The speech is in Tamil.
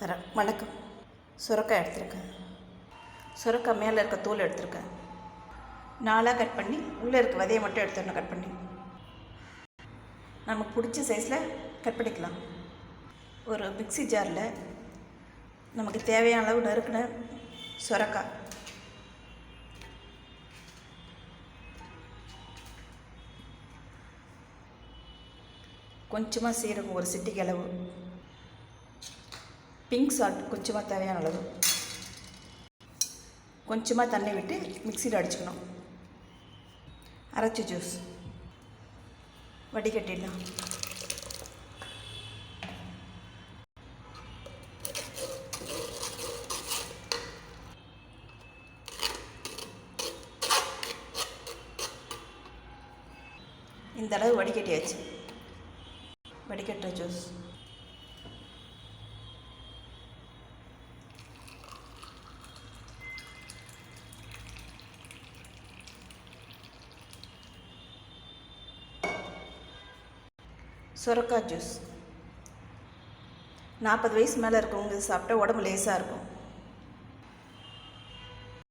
வர வணக்கம். சுரக்காய் எடுத்திருக்கேன். சுரக்காய் மேலே இருக்க தோல் எடுத்திருக்கேன். நாலாக கட் பண்ணி உள்ளே இருக்க விதையை மட்டும் எடுத்துடணும் கட் பண்ணி. நமக்கு பிடிச்ச சைஸில் கட் பண்ணிக்கலாம். ஒரு மிக்சி ஜாரில் நமக்கு தேவையான அளவு நறுக்கின சுரக்காய். கொஞ்சமாக சீரகம் ஒரு சிட்டிக்கு அளவு. பிங்க் சால்ட் கொஞ்சமாக தேவையான அளவு. கொஞ்சமாக தண்ணி விட்டு மிக்சியில் அடிச்சுக்கணும். அரைச்சி ஜூஸ் வடிகட்டிடலாம். இந்த அளவு வடிகட்டியாச்சு. வடிகட்டுற ஜூஸ் சுரக்காய் ஜூஸ். நாற்பது வயசு மேலே இருக்கவங்க சாப்பிட்டா உடம்பு லேசாக இருக்கும்.